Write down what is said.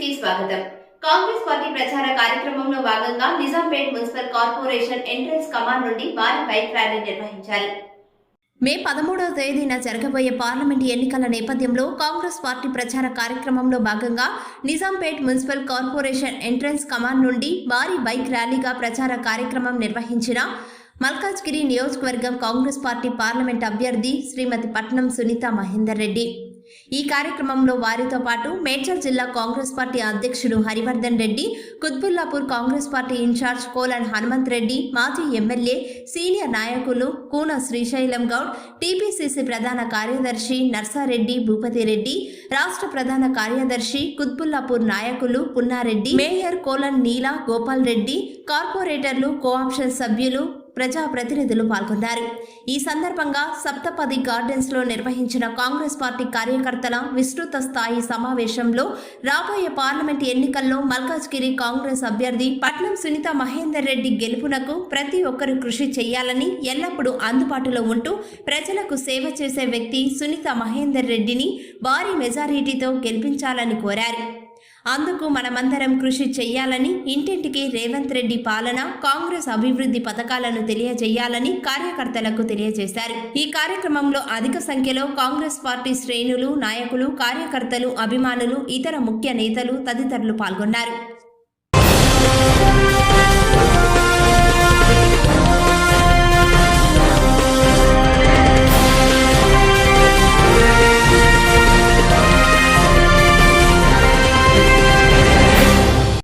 స్వాగతం. కాంగ్రెస్ పార్టీ ప్రచార కార్యక్రమంలో భాగంగా Nizampet municipal corporation entrance command నుండి భారీ బైక్ ర్యాలీ నిర్వహించారు. మే పదమూడవ తేదీన జరగబోయే పార్లమెంట్ ఎన్నికల నేపథ్యంలో కాంగ్రెస్ పార్టీ ప్రచార కార్యక్రమంలో భాగంగా Nizampet municipal corporation entrance command నుండి భారీ బైక్ ర్యాలీగా ప్రచార కార్యక్రమం నిర్వహించిన మల్కాజ్గిరి నియోజకవర్గం కాంగ్రెస్ పార్టీ పార్లమెంట్ అభ్యర్థి శ్రీమతి పట్నం సునీత మహేందర్ రెడ్డి. ఈ కార్యక్రమంలో వారితో పాటు మేడ్చల్ జిల్లా కాంగ్రెస్ పార్టీ అధ్యక్షుడు Harivardhan Reddy Quthbullapur Congress party in charge Kolan Hanumanth Reddy మాజీ ఎమ్మెల్యే సీనియర్ నాయకులు కూన శ్రీశైలం గౌడ్ టీపీసీసీ ప్రధాన కార్యదర్శి నర్సారెడ్డి భూపతి రెడ్డి రాష్ట్ర ప్రధాన కార్యదర్శి కుత్బుల్లాపూర్ నాయకులు పున్నారెడ్డి మేయర్ కోలన్ నీలా గోపాల్ రెడ్డి కార్పొరేటర్లు కోఆప్షన్ సభ్యులు ప్రజా ప్రతినిధులు పాల్గొన్నారు. ఈ సందర్భంగా సప్తపది గార్డెన్స్లో నిర్వహించిన కాంగ్రెస్ పార్టీ కార్యకర్తల విస్తృత స్థాయి సమావేశంలో రాబోయే పార్లమెంట్ ఎన్నికల్లో మల్కాజ్గిరి కాంగ్రెస్ అభ్యర్థి పట్నం సునీత మహేందర్ రెడ్డి గెలుపునకు ప్రతి ఒక్కరూ కృషి చేయాలని ఎల్లప్పుడూ అందుబాటులో ఉంటూ ప్రజలకు సేవ చేసే వ్యక్తి సునీత మహేందర్ రెడ్డిని భారీ మెజారిటీతో గెలిపించాలని కోరారు. అందుకు మనమందరం కృషి చేయాలని ఇంటింటికి రేవంత్ రెడ్డి పాలన కాంగ్రెస్ అభివృద్ధి పథకాలను తెలియజేయాలని కార్యకర్తలకు తెలియజేశారు. ఈ కార్యక్రమంలో అధిక సంఖ్యలో కాంగ్రెస్ పార్టీ శ్రేణులు నాయకులు కార్యకర్తలు అభిమానులు ఇతర ముఖ్య నేతలు తదితరులు పాల్గొన్నారు.